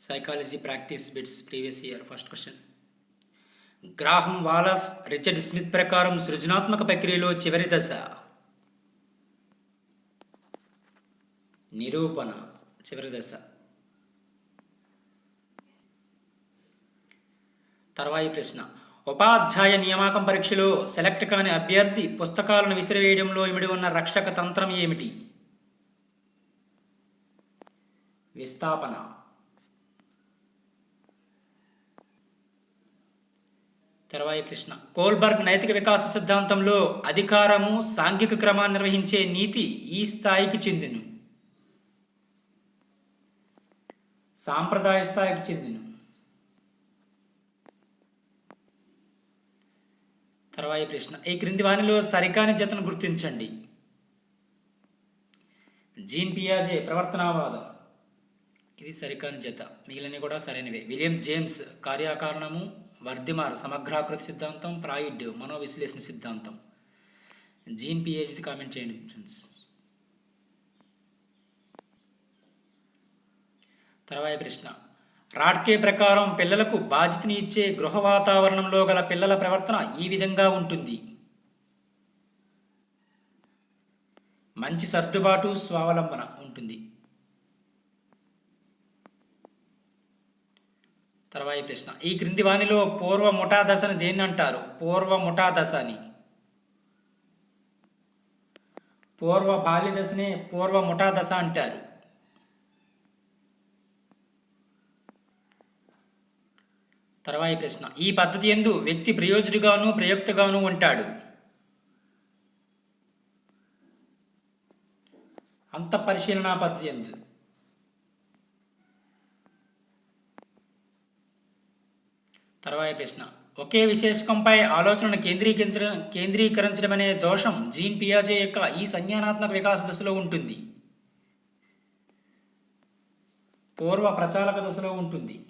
Psychology practice bits previous year first question Graham Wallas Richard Smith ప్రకారం సృజనాత్మక ప్రక్రియలో చివరి దశ. నిరూపణ చివరి దశ. తర్వాయి ప్రశ్న. ఉపాధ్యాయ నియామకం పరీక్షలో సెలెక్ట్ కాని అభ్యర్థి పుస్తకాలను విసిరివేయడంలో ఇమిడి ఉన్న రక్షక తంత్రం ఏమిటి? విస్థాపన. తెరవాయి ప్రశ్న కోల్బర్గ్ నైతిక వికాస సిద్ధాంతంలో అధికారము సాంఘిక క్రమాన్ని నిర్వహించే నీతి ఈ స్థాయికి చెందిను. సాంప్రదాయ స్థాయికి చెందిను. తర్వాయి ప్రశ్న ఈ క్రింది వానిలో సరికాని జతను గుర్తించండి. జీన్ పియాజే ప్రవర్తనావాదం. ఇది సరికాని జత. మిగిలినవి కూడా సరైనవే. విలియం జేమ్స్ కార్యకారణము వర్ధిమార్ సమగ్రాకృతి సిద్ధాంతం ప్రాయిడ్ మనోవిశ్లేషణ సిద్ధాంతం. జీన్ పిహెచ్ది కామెంట్ చేయండి ఫ్రెండ్స్. తర్వాత ప్రశ్న. రాడ్కే ప్రకారం పిల్లలకు బాధ్యతని ఇచ్చే గృహ వాతావరణంలో గల పిల్లల ప్రవర్తన ఈ విధంగా ఉంటుంది. మంచి సర్దుబాటు స్వావలంబన ఉంటుంది. తర్వాయి ప్రశ్న. ఈ క్రింది వాణిలో పూర్వ ముఠాదశని దేన్ని అంటారు? పూర్వ ముఠా దశ అని పూర్వ బాల్య దశనే పూర్వ ముఠా దశ అంటారు. తర్వాయి ప్రశ్న. ఈ పద్ధతి ఎందు వ్యక్తి ప్రయోజకుడుగాను ప్రయుక్తగాను ఉంటాడు. అంత పరిశీలన పద్ధతి ఎందు తర్వాయి ప్రశ్న. ఒకే విశేషకంపై ఆలోచనను కేంద్రీకరించడం కేంద్రీకరించడం అనే దోషం జీన్ పియాజే యొక్క ఈ సంజ్ఞానాత్మక వికాస దశలో ఉంటుంది. పూర్వ ప్రచాలక దశలో ఉంటుంది.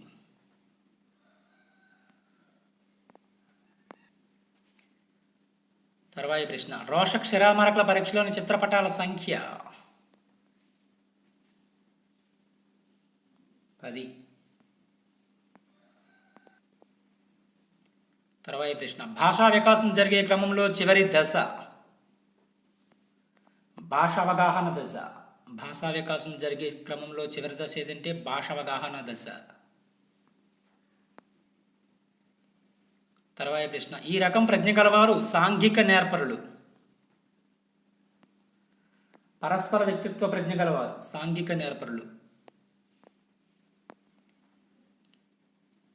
తర్వాయి ప్రశ్న. రోషక్ శిరామరకల పరీక్షలోని చిత్రపటాల సంఖ్య. పది. తర్వాయి ప్రశ్న భాషా వికాసం జరిగే క్రమంలో చివరి దశ. భాష అవగాహన దశ. భాషా వికాసం జరిగే క్రమంలో చివరి దశ ఏదంటే భాష అవగాహన దశ. తర్వాయి ప్రశ్న ఈ రకం ప్రజ్ఞ గలవారు సాంఘిక నేర్పరులు. పరస్పర వ్యక్తిత్వ ప్రజ్ఞ గలవారు సాంఘిక నేర్పరులు.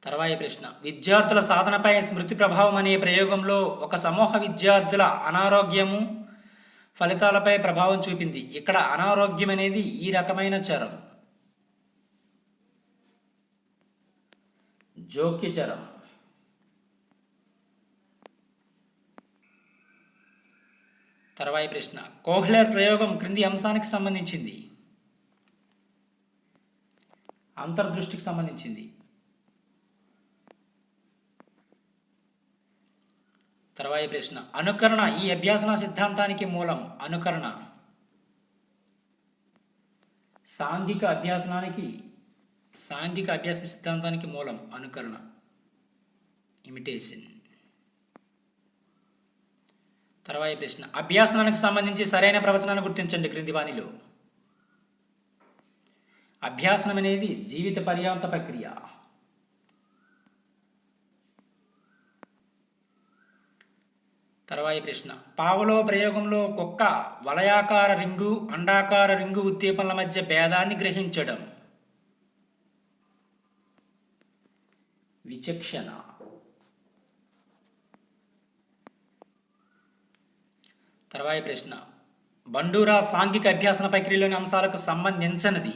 తర్వాయి ప్రశ్న. విద్యార్థుల సాధనపై స్మృతి ప్రభావం అనే ప్రయోగంలో ఒక సమూహ విద్యార్థుల అనారోగ్యము ఫలితాలపై ప్రభావం చూపింది. ఇక్కడ అనారోగ్యం అనేది ఈ రకమైన చరం. జోక్య చరం. తర్వాయి ప్రశ్న. కోహ్లర్ ప్రయోగం క్రింది అంశానికి సంబంధించింది. అంతర్దృష్టికి సంబంధించింది. తర్వాయి ప్రశ్న. అనుకరణ ఈ అభ్యాసన సిద్ధాంతానికి మూలం. అనుకరణ. సాంఘిక అభ్యాసనానికి సాంఘిక అభ్యాస సిద్ధాంతానికి మూలం. అనుకరణ. ఇమిటేషన్ తర్వాయి ప్రశ్న. అభ్యాసనానికి సంబంధించి సరైన ప్రవచనాన్ని గుర్తించండి క్రింది వాణిలో అభ్యాసనం అనేది జీవిత పర్యాంత ప్రక్రియ. తర్వాయి ప్రశ్న. పావలో ప్రయోగంలో కుక్క వలయాకార రింగు అండాకార రింగు ఉద్దీపనల మధ్య భేదాన్ని గ్రహించడం. విచక్షణ. తర్వాయి ప్రశ్న. బండూరా సాంఘిక అభ్యాసన ప్రక్రియలోని అంశాలకు సంబంధించినది.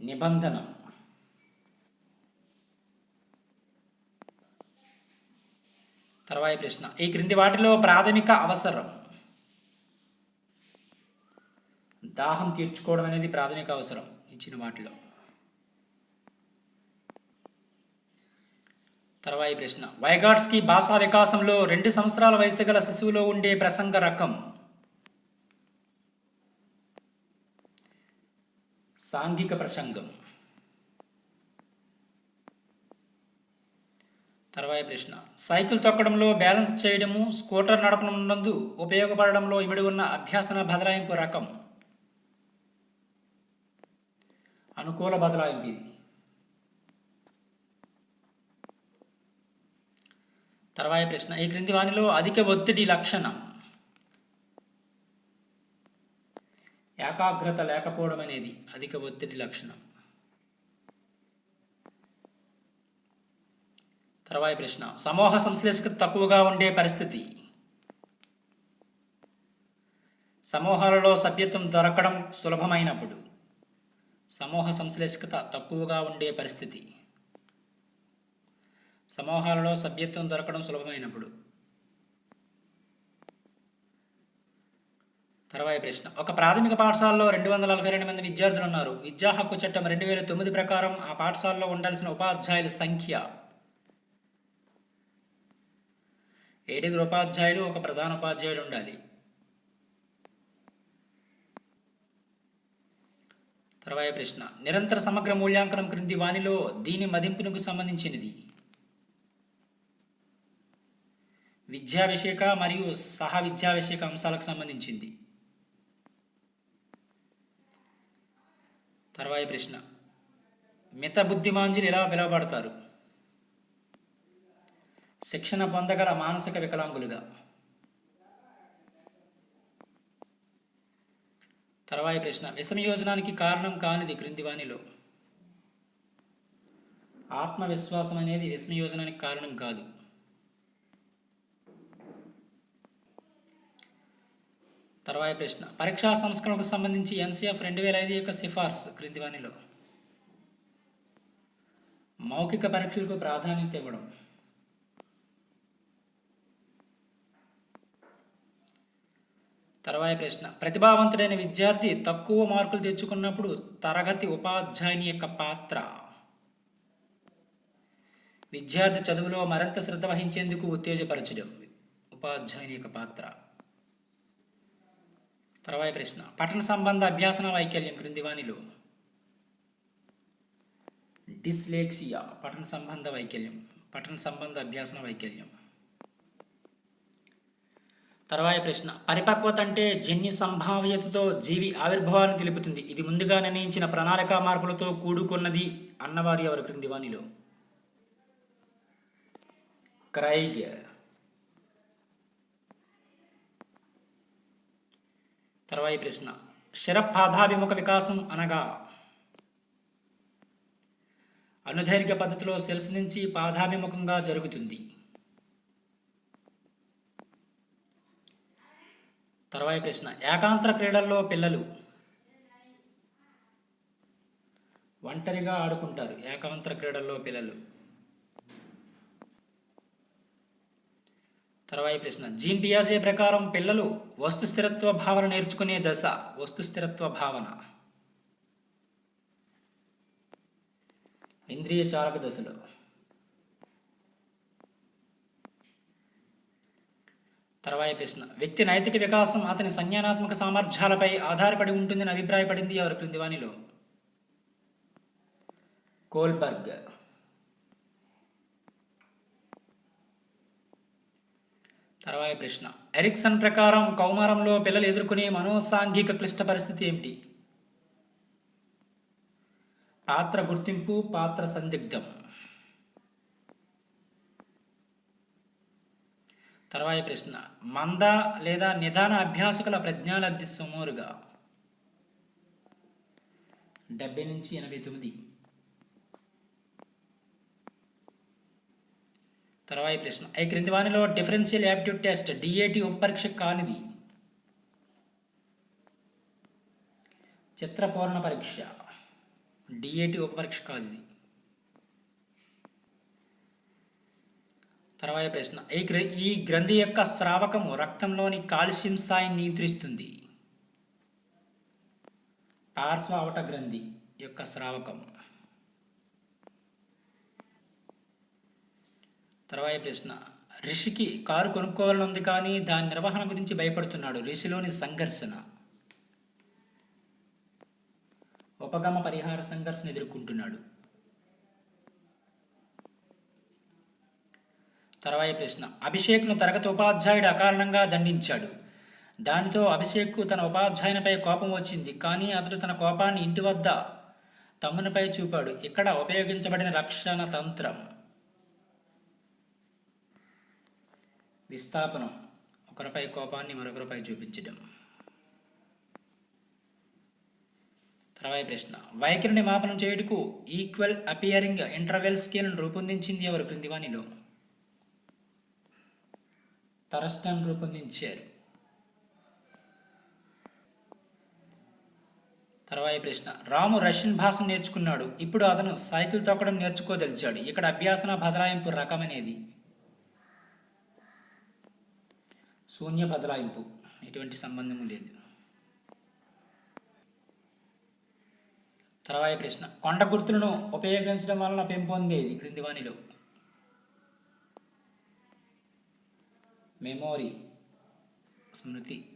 నిబంధనం. తర్వాయి ప్రశ్న. ఈ క్రింది వాటిలో ప్రాథమిక అవసరం. దాహం తీర్చుకోవడం అనేది ప్రాథమిక అవసరం ఇచ్చిన వాటిలో. తర్వాయి ప్రశ్న. వైగాట్స్కి భాషా వికాసంలో రెండు సంవత్సరాల వయసు గల శిశువులో ఉండే ప్రసంగ రకం. సాంఘిక ప్రసంగం. తర్వాయి ప్రశ్న. సైకిల్ తొక్కడంలో బ్యాలెన్స్ చేయడము స్కూటర్ నడపడం నందు ఉపయోగపడడంలో ఇమిడి ఉన్న అభ్యాసన బదలాయింపు రకం. అనుకూల బదలాయింపు ఇది. తర్వాయి ప్రశ్న. ఈ క్రింది వానిలో అధిక ఒత్తిడి లక్షణం. ఏకాగ్రత లేకపోవడం అనేది అధిక ఒత్తిడి లక్షణం. తర్వాయి ప్రశ్న. సమూహ సంశ్లేషక తక్కువగా ఉండే పరిస్థితి. సమూహాలలో సభ్యత్వం దొరకడం సులభమైనప్పుడు. సమూహ సంశ్లేషకత తక్కువగా ఉండే పరిస్థితి. సమూహాలలో సభ్యత్వం దొరకడం సులభమైనప్పుడు. తర్వాయి ప్రశ్న. ఒక ప్రాథమిక పాఠశాలలో రెండు వందల నలభై రెండు మంది విద్యార్థులు ఉన్నారు విద్యా హక్కు చట్టం రెండు వేల తొమ్మిది ప్రకారం ఆ పాఠశాలలో ఉండాల్సిన ఉపాధ్యాయుల సంఖ్య ఏడుగురు ఉపాధ్యాయులు ఒక ప్రధాన ఉపాధ్యాయుడు ఉండాలి. తర్వాత ప్రశ్న. నిరంతర సమగ్ర మూల్యాంకనం క్రింది వానిలో దీని మదింపునకు సంబంధించినది. విద్యా విషయక మరియు సహ విద్యా విషయక అంశాలకు సంబంధించింది. తర్వాత ప్రశ్న. మిత బుద్ధిమాంజులు ఎలా పిలువబడతారు? శిక్షణ పొందగల మానసిక వికలాంగులుగా. తర్వాయి ప్రశ్న విషమయోజనానికి కారణం కానిది క్రిందివానిలో ఆత్మవిశ్వాసం అనేది విషమయోజనానికి కారణం కాదు. తర్వాయి ప్రశ్న పరీక్షా సంస్కరణకు సంబంధించి ఎన్సీఎఫ్ రెండు వేల ఐదు యొక్క సిఫార్సు క్రిందివానిలో మౌఖిక పరీక్షలకు ప్రాధాన్యత ఇవ్వడం. తర్వాయి ప్రశ్న. ప్రతిభావంతుడైన విద్యార్థి తక్కువ మార్కులు తెచ్చుకున్నప్పుడు తరగతి ఉపాధ్యాయుని యొక్క పాత్ర? విద్యార్థి చదువులో మరింత శ్రద్ధ వహించేందుకు ఉత్తేజపరచడం ఉపాధ్యాయుని యొక్క పాత్ర. తర్వాయి ప్రశ్న. పఠన సంబంధ అభ్యాసన వైకల్యం క్రిందివానిలో డిస్లేక్సియా. పఠన సంబంధ వైకల్యం. పఠన సంబంధ అభ్యాసన వైకల్యం. తర్వాయి ప్రశ్న. పరిపక్వత అంటే జన్యు సంభావ్యతతో జీవి ఆవిర్భావాన్ని తెలుపుతుంది. ఇది ముందుగా నిర్ణయించిన ప్రణాళిక మార్పులతో కూడుకున్నది అన్నవారి ఎవరు క్రింది వాణిలో? క్రైగ్. తర్వాయి ప్రశ్న. శిరపాదాభిముఖ వికాసం అనగా? అనుదైర్ఘ్య పద్ధతిలో శిరస్సు నుంచి పాదాభిముఖంగా జరుగుతుంది. తర్వాయి ప్రశ్న ఏకాంతర క్రీడల్లో పిల్లలు ఒంటరిగా ఆడుకుంటారు. ఏకాంతర క్రీడల్లో పిల్లలు. తర్వాయి ప్రశ్న జీన్ పియాజే ప్రకారం పిల్లలు వస్తు స్థిరత్వ భావన నేర్చుకునే దశ వస్తు స్థిరత్వ భావన. ఇంద్రియ చాలక దశలో. తర్వాయి ప్రశ్న వ్యక్తి నైతిక వికాసం అతని సంజ్ఞానాత్మక సామర్థ్యాలపై ఆధారపడి ఉంటుందని అభిప్రాయపడింది ఎవరు? క్రింది వాణిలో కోల్బర్గ్. తర్వాయి ప్రశ్న. ఎరిక్సన్ ప్రకారం కౌమారంలో పిల్లలు ఎదుర్కొనే మనోసాంఘిక క్లిష్ట పరిస్థితి ఏమిటి? పాత్ర గుర్తింపు పాత్ర సందిగ్ధం. తర్వాయి ప్రశ్న. మంద లేదా నిదాన అభ్యాసకుల ప్రజ్ఞాలబ్ధి సుమారుగా. డెబ్బై నుంచి ఎనభై తొమ్మిది. తర్వాయి ప్రశ్న. ఈ క్రింది వానిలో డిఫరెన్షియల్ యాప్టిట్యూడ్ టెస్ట్ డిఏటి ఉపపరీక్ష కానిది. చిత్రపూర్ణ పరీక్ష. డిఏటి ఉపపరీక్ష కానిది. తర్వాత ప్రశ్న. ఈ గ్ర ఈ గ్రంథి యొక్క స్రావకము రక్తంలోని కాల్షియం స్థాయిని నియంత్రిస్తుంది. పార్శ్వవట గ్రంథి యొక్క స్రావకం తర్వాత ప్రశ్న. రిషికి కారు కొనుక్కోవాలని ఉంది కానీ దాని నిర్వహణ గురించి భయపడుతున్నాడు. రిషిలోని సంఘర్షణ. ఉపగమ పరిహార సంఘర్షణ ఎదుర్కొంటున్నాడు. తర్వాయి ప్రశ్న. అభిషేక్ను తరగతి ఉపాధ్యాయుడు అకారణంగా దండించాడు. దానితో అభిషేక్కు తన ఉపాధ్యాయునిపై కోపం వచ్చింది. కానీ అతడు తన కోపాన్ని ఇంటి వద్ద తమ్మునిపై చూపాడు. ఇక్కడ ఉపయోగించబడిన రక్షణ తంత్రం. విస్థాపనం. ఒకరిపై కోపాన్ని మరొకరిపై చూపించడం. తర్వాయి ప్రశ్న. వైఖరిని మాపనం చేయుటకు ఈక్వల్ అపియరింగ్ ఇంటర్వెల్ స్కేల్ను రూపొందించింది ఎవరు? క్రిందివానిలో తరస్టన్ రూపొందించారు. తర్వాయి ప్రశ్న. రాము రష్యన్ భాషను నేర్చుకున్నాడు. ఇప్పుడు అతను సైకిల్ తొక్కడం నేర్చుకోదలిచాడు. ఇక్కడ అభ్యాసన బదలాయింపు రకం అనేది శూన్య బదలాయింపు. ఎటువంటి సంబంధము లేదు. తర్వాయి ప్రశ్న. కొండ గుర్తులను ఉపయోగించడం వలన పెంపొందేది క్రింది వాణిలో. మెమోరీ స్మృతి.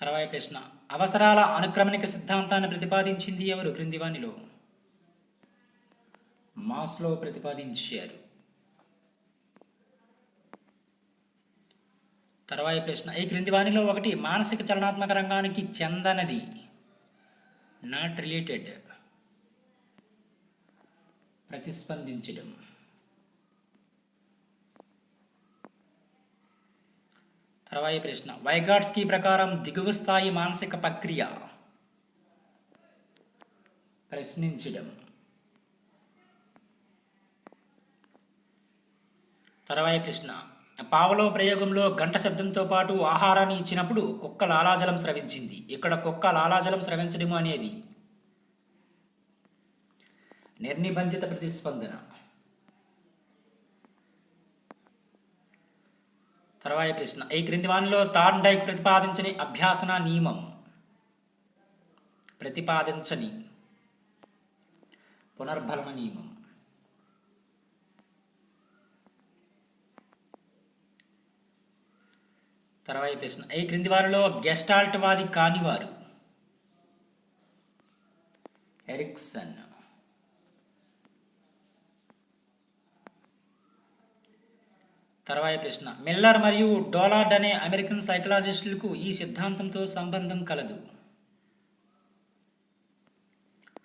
తర్వాయి ప్రశ్న అవసరాల అనుక్రమణిక సిద్ధాంతాన్ని ప్రతిపాదించింది ఎవరు? క్రిందివానిలో మాస్లో ప్రతిపాదించారు. తర్వాయి ప్రశ్న ఈ క్రింది వానిలో ఒకటి మానసిక చలనాత్మక రంగానికి చెందనది. Not related ప్రతిస్పందించడం. తర్వాయి ప్రశ్న. వైగాట్స్కి ప్రకారం దిగువ స్థాయి మానసిక ప్రక్రియ? ప్రశ్నించడం. తర్వాయి ప్రశ్న. పావలో ప్రయోగంలో గంట శబ్దంతో పాటు ఆహారాన్ని ఇచ్చినప్పుడు కుక్క లాలాజలం స్రవించింది. ఇక్కడ కుక్క లాలాజలం స్రవించడం అనేది నిర్నిబంధిత ప్రతిస్పందన. తర్వాత ప్రశ్న. ఈ క్రింది వానిలో థార్న్ ప్రతిపాదించని అభ్యాసన నియమం? ప్రతిపాదించని పునర్భలన నియమం. తర్వాత ప్రశ్న. ఈ క్రింది వారిలో గెస్టాల్ట్ వాది కానివారు? ఎరిక్సన్. తర్వాయి ప్రశ్న. మిల్లర్ మరియు డోలార్డ్ అనే అమెరికన్ సైకలాజిస్టులకు ఈ సిద్ధాంతంతో సంబంధం కలదు.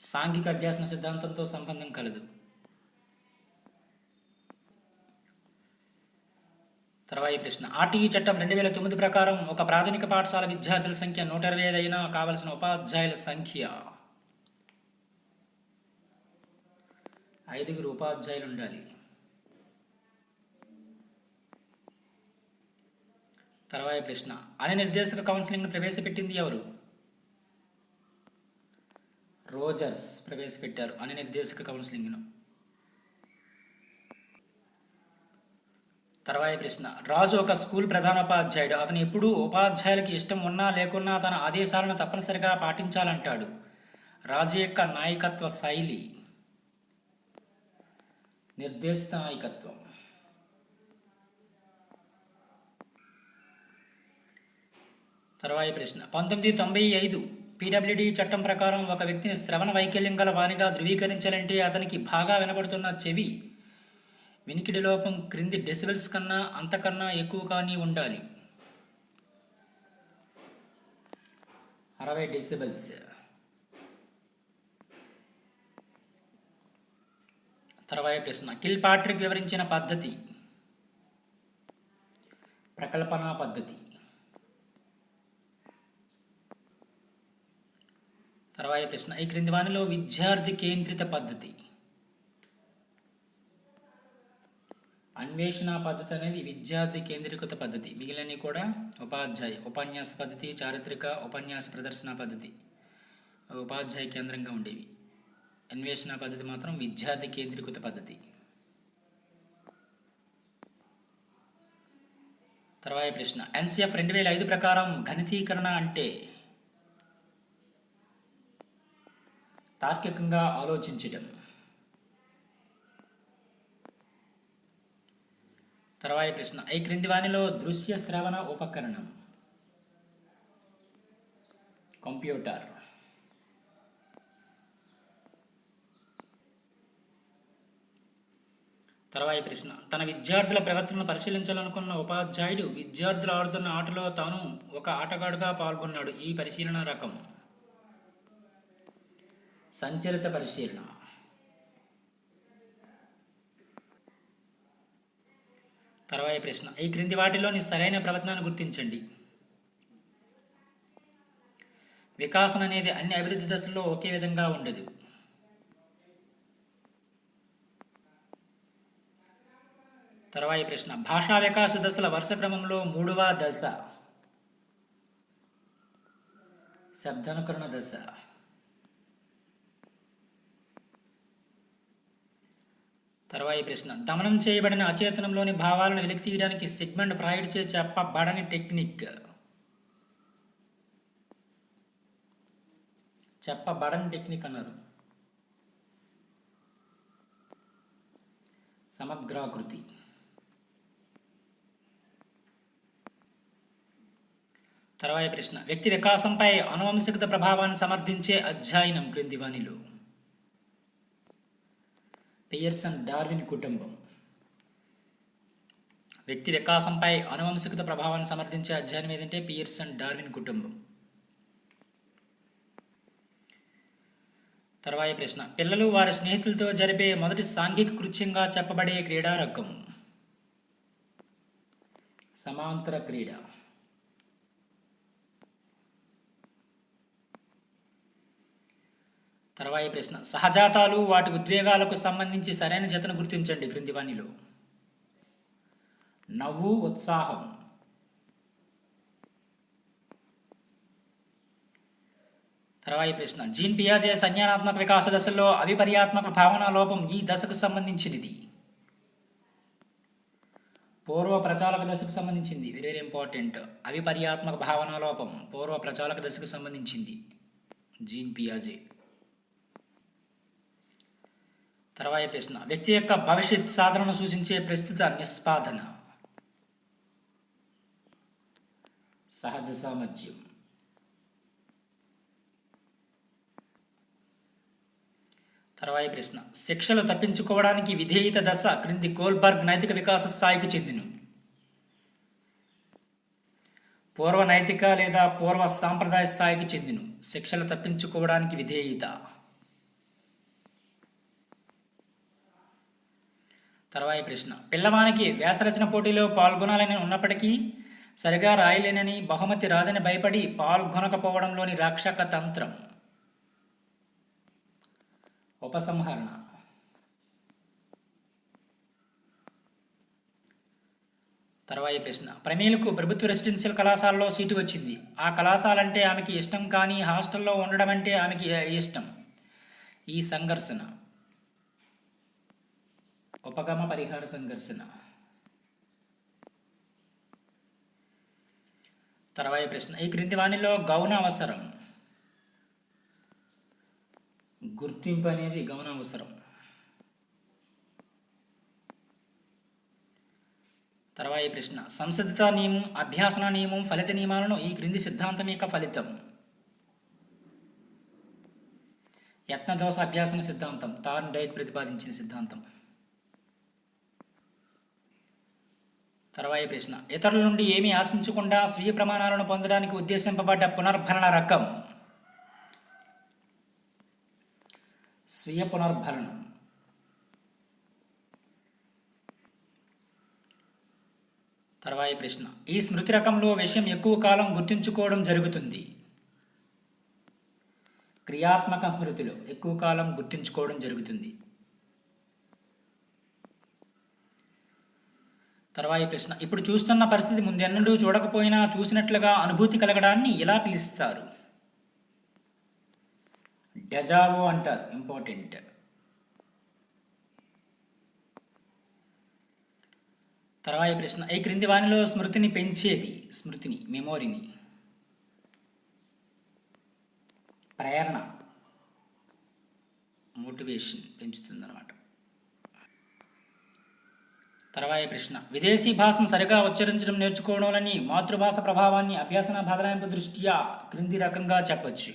సాంఘిక అభ్యాసన సిద్ధాంతంతో సంబంధం కలదు. తర్వాయి ప్రశ్న. ఆర్టీఈ చట్టం రెండు వేల తొమ్మిది ప్రకారం ఒక ప్రాథమిక పాఠశాల విద్యార్థుల సంఖ్య నూట ఇరవై ఐదు అయినా కావలసిన ఉపాధ్యాయుల సంఖ్య. ఐదుగురు ఉపాధ్యాయులు ఉండాలి. తర్వాత ప్రశ్న. అనే నిర్దేశక కౌన్సిలింగ్ను ప్రవేశపెట్టింది ఎవరు? రోజర్స్ ప్రవేశపెట్టారు అనే నిర్దేశక కౌన్సిలింగ్ను. తర్వాత ప్రశ్న. రాజు ఒక స్కూల్ ప్రధానోపాధ్యాయుడు. అతను ఎప్పుడూ ఉపాధ్యాయులకి ఇష్టం ఉన్నా లేకున్నా తన ఆదేశాలను తప్పనిసరిగా పాటించాలంటాడు. రాజు యొక్క నాయకత్వ శైలి. నిర్దేశిత నాయకత్వం. తర్వాయి ప్రశ్న. పంతొమ్మిది తొంభై ఐదు పీడబ్ల్యూడి చట్టం ప్రకారం ఒక వ్యక్తిని శ్రవణ వైకల్యం గల వానిగా ధృవీకరించాలంటే అతనికి బాగా వినబడుతున్న చెవి వినికిడి లోపం క్రింది డెసిబెల్స్ కన్నా అంతకన్నా ఎక్కువ కానీ ఉండాలి. అరవై డెసిబెల్స్. తర్వాత ప్రశ్న. కిల్ పాట్రిక్ వివరించిన పద్ధతి. ప్రకల్పన పద్ధతి. తర్వాత ప్రశ్న. ఈ క్రింది వానిలో విద్యార్థి కేంద్రిత పద్ధతి. అన్వేషణ పద్ధతి అనేది విద్యార్థి కేంద్రీకృత పద్ధతి. మిగిలినవి కూడా ఉపాధ్యాయ ఉపన్యాస పద్ధతి చారిత్రక ఉపన్యాస ప్రదర్శన పద్ధతి. ఉపాధ్యాయ కేంద్రంగా ఉండేవి. అన్వేషణ పద్ధతి మాత్రం విద్యార్థి కేంద్రీకృత పద్ధతి. తర్వాత ప్రశ్న. ఎన్సిఎఫ్ రెండు వేల ఐదు ప్రకారం ఘనతీకరణ అంటే తార్కికంగా ఆలోచించడం తర్వాత ప్రశ్న. ఈ క్రింది వాణిలో దృశ్య శ్రవణ ఉపకరణం. కంప్యూటర్. తర్వాత ప్రశ్న. తన విద్యార్థుల ప్రవర్తనను పరిశీలించాలనుకున్న ఉపాధ్యాయుడు విద్యార్థులు ఆడుతున్న ఆటలో తాను ఒక ఆటగాడుగా పాల్గొన్నాడు. ఈ పరిశీలన రకం. సంచలిత పరిశీలన. తర్వాత ప్రశ్న. ఈ క్రింది వాటిలోని సరైన ప్రవచనాన్ని గుర్తించండి. వికాసం అనేది అన్ని అభివృద్ధి దశల్లో ఒకే విధంగా ఉండదు. తర్వాయి ప్రశ్న. భాషా వికాస దశల వరుస క్రమంలో మూడవ దశ. శబ్దానుకరణ దశ. తర్వాయి ప్రశ్న. దమనం చేయబడిన అచేతనంలోని భావాలను వెలికి తీయడానికి సెగ్మెంట్ ప్రాయిడ్ చే చెప్పబడని టెక్నిక్. చెప్పబడని టెక్నిక్ అన్నారు. సమగ్రాకృతి. తర్వాయి ప్రశ్న. వ్యక్తి వికాసంపై అనువంశికత ప్రభావాన్ని సమర్థించే అధ్యయనం క్రింది వాణిలో. పియర్సన్ డార్విన్ కుటుంబం. వ్యక్తి వికాసంపై అనువంశికత ప్రభావాన్ని సమర్థించే అధ్యయనం ఏదంటే పియర్సన్ డార్విన్ కుటుంబం. తర్వాయి ప్రశ్న. పిల్లలు వారి స్నేహితులతో జరిపే మొదటి సాంఘిక కృత్యంగా చెప్పబడే క్రీడా రకం సమాంతర క్రీడ. తర్వాయ ప్రశ్న. సహజాతాలు వాటి ఉద్వేగాలకు సంబంధించి సరైన జతను గుర్తించండి క్రింది వాణిలో నవ్వు ఉత్సాహం. తర్వాయి ప్రశ్న. జీన్ పియాజే సంజ్ఞానాత్మక వికాస దశలో అవిపర్యాత్మక భావన లోపం ఈ దశకు సంబంధించినది. పూర్వ ప్రచాలక దశకు సంబంధించింది. వెరీ వెరీ ఇంపార్టెంట్ అవిపర్యాత్మక భావన లోపం పూర్వ ప్రచాలక దశకు సంబంధించింది. జీన్ పియాజే. తర్వాయి ప్రశ్న వ్యక్తి యొక్క భవిష్యత్ సాధనను సూచించే ప్రస్తుత నిస్పాదన సహజ సామర్థ్యం. తర్వాయి ప్రశ్న. శిక్షలు తప్పించుకోవడానికి విధేయత దశ క్రింది కోల్బర్గ్ నైతిక వికాస స్థాయికి చెందిను. పూర్వ నైతిక లేదా పూర్వ సాంప్రదాయ స్థాయికి చెందిను. శిక్షలు తప్పించుకోవడానికి విధేయత. తర్వాయి ప్రశ్న. పిల్లవానికి వ్యాసరచన పోటీలో పాల్గొనాలని ఉన్నప్పటికీ సరిగా రాయలేనని బహుమతి రాదని భయపడి పాల్గొనకపోవడంలోని రాక్షక తంత్రం ఉపసంహరణ. తర్వాయి ప్రశ్న. ప్రమేలకు ప్రభుత్వ రెసిడెన్షియల్ కళాశాలలో సీటు వచ్చింది. ఆ కళాశాల అంటే ఆమెకి ఇష్టం కానీ హాస్టల్లో ఉండడం అంటే ఆమెకి ఇష్టం. ఈ సంఘర్షణ. ఉపగమ పరిహార సంఘర్షణ. తర్వాయి ప్రశ్న. ఈ క్రింది వాణిలో గౌన అవసరం గుర్తింపు అనేది గౌన అవసరం తర్వాయి ప్రశ్న. సంసిద్ధత నియమం అభ్యాసన నియమం ఫలిత నియమాలను ఈ క్రింది సిద్ధాంతం యొక్క ఫలితం. యత్నదోష అభ్యాసన సిద్ధాంతం తార్న్ డైక్ ప్రతిపాదించిన సిద్ధాంతం. తర్వాయి ప్రశ్న. ఇతరుల నుండి ఏమీ ఆశించకుండా స్వీయ ప్రమాణాలను పొందడానికి ఉద్దేశింపబడ్డ పునర్భరణ రకం. స్వీయ పునర్భరణం. తర్వాయి ప్రశ్న. ఈ స్మృతి రకంలో విషయం ఎక్కువ కాలం గుర్తుంచుకోవడం జరుగుతుంది. క్రియాత్మక స్మృతిలో ఎక్కువ కాలం గుర్తుంచుకోవడం జరుగుతుంది. తర్వాయి ప్రశ్న ఇప్పుడు చూస్తున్న పరిస్థితి ముందెన్నడూ చూడకపోయినా చూసినట్లుగా అనుభూతి కలగడాన్ని ఎలా పిలుస్తారు. డెజావో అంటారు ఇంపార్టెంట్. తర్వాయి ప్రశ్న ఈ క్రింది వానిలో స్మృతిని పెంచేది? స్మృతిని మెమోరీని. ప్రేరణ. మోటివేషన్ పెంచుతుందన్నమాట. తర్వాయి ప్రశ్న. విదేశీ భాషను సరిగా ఉచ్చరించడం నేర్చుకోవడంలోని మాతృభాష ప్రభావాన్ని అభ్యాసన బదలాయింపు దృష్ట్యా క్రింది రకంగా చెప్పచ్చు.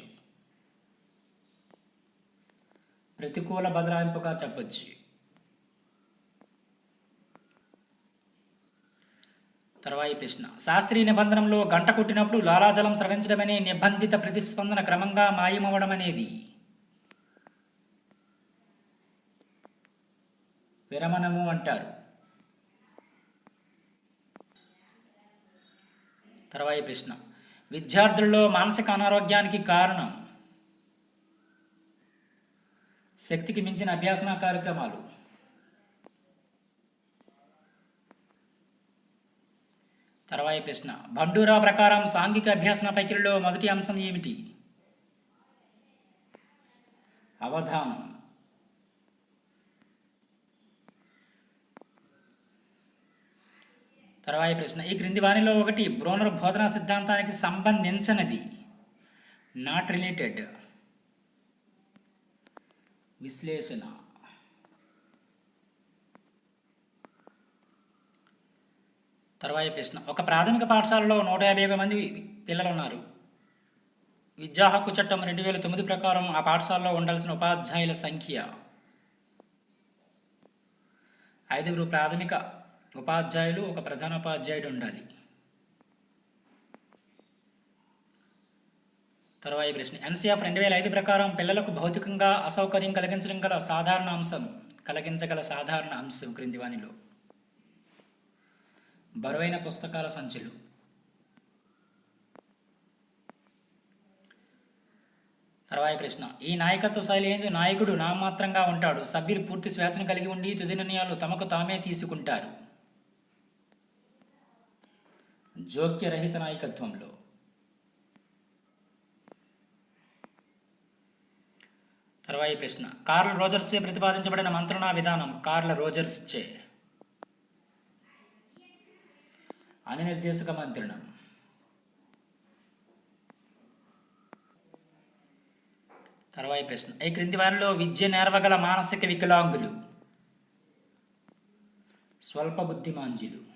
ప్రతికూల బదలాయింపుగా చెప్పచ్చు. తర్వాయి ప్రశ్న. శాస్త్రీయ నిబంధనలో గంట కొట్టినప్పుడు లాలాజలం స్రవించడమనే నిబంధిత ప్రతిస్పందన క్రమంగా మాయమవడం అనేది విరమణము అంటారు. తర్వాయి ప్రశ్న. విద్యార్థుల్లో మానసిక అనారోగ్యానికి కారణం? శక్తికి మించిన అభ్యాసన కార్యక్రమాలు? తర్వాయి ప్రశ్న. బండూరా ప్రకారం సాంఘిక అభ్యాసన ప్రక్రియలో మొదటి అంశం ఏమిటి? అవధానం. తర్వాయి ప్రశ్న. ఈ క్రింది వాణిలో ఒకటి బ్రోనర్ బోధనా సిద్ధాంతానికి సంబంధించినది. నాట్ రిలేటెడ్ విశ్లేషణ. తర్వాయి ప్రశ్న. ఒక ప్రాథమిక పాఠశాలలో నూట యాభై ఒక మంది పిల్లలు ఉన్నారు విద్యా హక్కు చట్టం రెండు వేల తొమ్మిది ప్రకారం ఆ పాఠశాలలో ఉండాల్సిన ఉపాధ్యాయుల సంఖ్య. ఐదుగురు ప్రాథమిక ఉపాధ్యాయులు ఒక ప్రధాన ఉపాధ్యాయుడు ఉండాలి. తర్వాత ప్రశ్న. ఎన్సీఎఫ్ రెండు వేల ఐదు ప్రకారం పిల్లలకు భౌతికంగా అసౌకర్యం కలిగించడం గల సాధారణ అంశం కలిగించగల సాధారణ అంశం క్రింది వానిలో. బరువైన పుస్తకాల సంచులు. తర్వాత ప్రశ్న. ఈ నాయకత్వ శైలి ఏందు నాయకుడు నామాత్రంగా ఉంటాడు. సభ్యులు పూర్తి స్వేచ్ఛను కలిగి ఉండి తుది నిర్ణయాలు తమకు తామే తీసుకుంటారు. జోక్యరహిత నాయకత్వంలో తర్వాయి ప్రశ్న. కార్ల రోజర్స్చే ప్రతిపాదించబడిన మంత్రణా విధానం కార్ల రోజర్స్ చే. అనిర్దేశక మంత్రణం. తర్వాయి ప్రశ్న. ఈ క్రింది వారిలో విద్య నేర్వగల మానసిక వికలాంగులు? స్వల్ప బుద్ధిమాంజులు.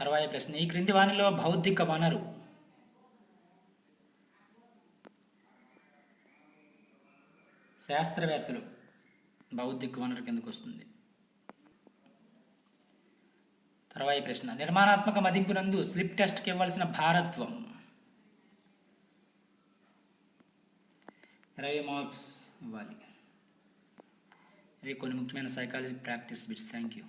తర్వాయి ప్రశ్న. ఈ క్రింది వానిలో బౌద్ధిక వనరు శాస్త్రవేత్తలు బౌద్ధిక వనరు కిందకు వస్తుంది తర్వాయి ప్రశ్న. నిర్మాణాత్మక మదింపునందు స్లిప్ టెస్ట్కి ఇవ్వాల్సిన భారత్వం. ఇరవై మార్క్స్ ఇవ్వాలి. ఇవి కొన్ని ముఖ్యమైన psychology practice bits. Thank you